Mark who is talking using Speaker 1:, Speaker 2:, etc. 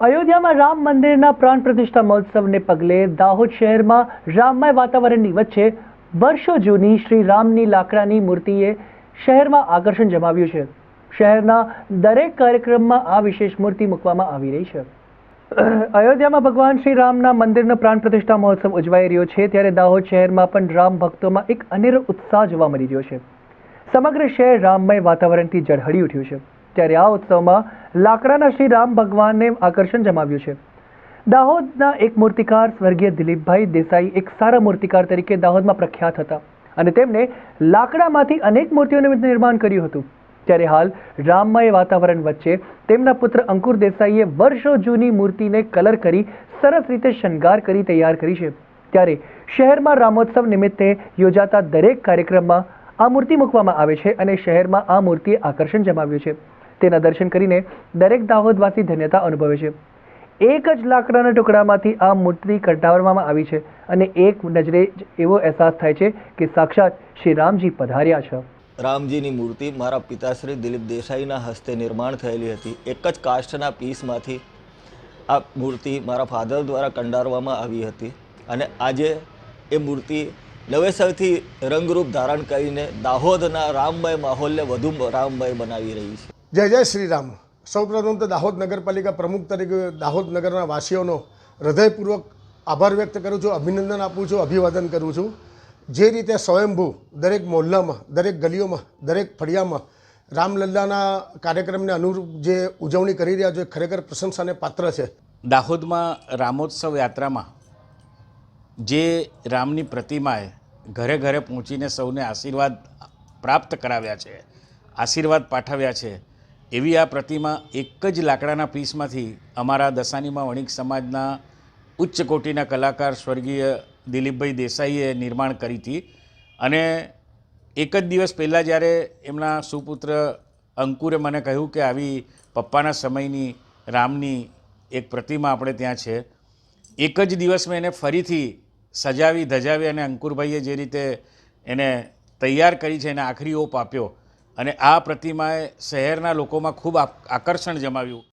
Speaker 1: અયોધ્યામાં રામ મંદિરના પ્રાણ પ્રતિષ્ઠા મહોત્સવને પગલે દાહોદ શહેરમાં રામમય વાતાવરણની વચ્ચે વર્ષો જૂની શ્રી રામની લાકડાની મૂર્તિએ શહેરમાં આકર્ષણ જમાવ્યું છે. શહેરના દરેક કાર્યક્રમમાં આ વિશેષ મૂર્તિ મૂકવામાં આવી રહી છે. અયોધ્યામાં ભગવાન શ્રી રામના મંદિરનો પ્રાણ પ્રતિષ્ઠા મહોત્સવ ઉજવાઈ રહ્યો છે ત્યારે દાહોદ શહેરમાં પણ રામ ભક્તોમાં એક અનેરો ઉત્સાહ જોવા મળી રહ્યો છે. સમગ્ર શહેર રામમય વાતાવરણથી ઝળહળી ઉઠ્યું છે. ત્યારે આ ઉત્સવમાં લાકડાના શ્રી રામ ભગવાનને આકર્ષણ જમાવ્યું છે. દાહોદના એક મૂર્તિકાર સ્વર્ગીય દિલીપભાઈ દેસાઈ એક સારા મૂર્તિકાર તરીકે દાહોદમાં પ્રખ્યાત હતા અને તેમણે લાકડામાંથી અનેક મૂર્તિઓનું નિર્માણ કર્યું હતું. ત્યારે હાલ રામમય વાતાવરણ વચ્ચે તેમના પુત્ર અંકુર દેસાઈએ વર્ષો જૂની મૂર્તિને કલર કરી સરસ રીતે શણગાર કરી તૈયાર કરી છે. ત્યારે શહેરમાં રામોત્સવ નિમિત્તે યોજાતા દરેક કાર્યક્રમમાં આ મૂર્તિ મૂકવામાં આવે છે અને શહેરમાં આ મૂર્તિએ આકર્ષણ જમાવ્યું છે. તેના દર્શન કરીને દરેક દાહોદવાસી ધન્યતા અનુભવે છે. એક જ લાકડાના ટુકડામાંથી આ મૂર્તિ કટાવવામાં આવી છે અને એક નજરે જ એવો અહેસાસ થાય છે કે સાક્ષાત શ્રી રામજી પધાર્યા છે.
Speaker 2: રામજીની મૂર્તિ મારા પિતાશ્રી દિલીપ દેસાઈના હસ્તે નિર્માણ થયેલી હતી. એક જ કાષ્ઠના પીસમાંથી આ મૂર્તિ મારા ફાધર દ્વારા કંડારવામાં આવી હતી અને આજે એ મૂર્તિ નવેસરથી રંગરૂપ ધારણ કરીને દાહોદના રામમય માહોલને વધુ રામમય બનાવી રહી છે.
Speaker 3: જય જય શ્રી રામ સૌપ્રથમ તો દાહોદ નગરપાલિકા પ્રમુખ તરીકે દાહોદ નગરના વાસીઓનો હૃદયપૂર્વક આભાર વ્યક્ત કરું છું, અભિનંદન આપું છું, અભિવાદન કરું છું. જે રીતે સ્વયંભૂ દરેક મોહલ્લામાં, દરેક ગલીઓમાં, દરેક ફળિયામાં રામલલ્લાના કાર્યક્રમને અનુરૂપ જે ઉજવણી કરી રહ્યા છે, એ ખરેખર પ્રશંસાને પાત્ર છે.
Speaker 4: દાહોદમાં રામોત્સવ યાત્રામાં જે રામની પ્રતિમાએ ઘરે ઘરે પહોંચીને સૌને આશીર્વાદ પ્રાપ્ત કરાવ્યા છે, આશીર્વાદ પાઠવ્યા છે એવી આ પ્રતિમા એક જ લાકડાના પીસમાંથી અમારા દસાનીમાં વણિક સમાજના ઉચ્ચ કોટીના કલાકાર સ્વર્ગીય દિલીપભાઈ દેસાઈએ નિર્માણ કરી હતી. અને એક જ દિવસ પહેલાં જ્યારે એમના સુપુત્ર અંકુરે મને કહ્યું કે આવી પપ્પાના સમયની રામની એક પ્રતિમા આપણે ત્યાં છે, એક જ દિવસમાં એને ફરીથી સજાવી, ધજાવી અને અંકુરભાઈએ જે રીતે એને તૈયાર કરી છે, એને આખરી ઓપ આપ્યો અને આ પ્રતિમાએ શહેરના લોકોમાં ખૂબ આકર્ષણ જમાવ્યું.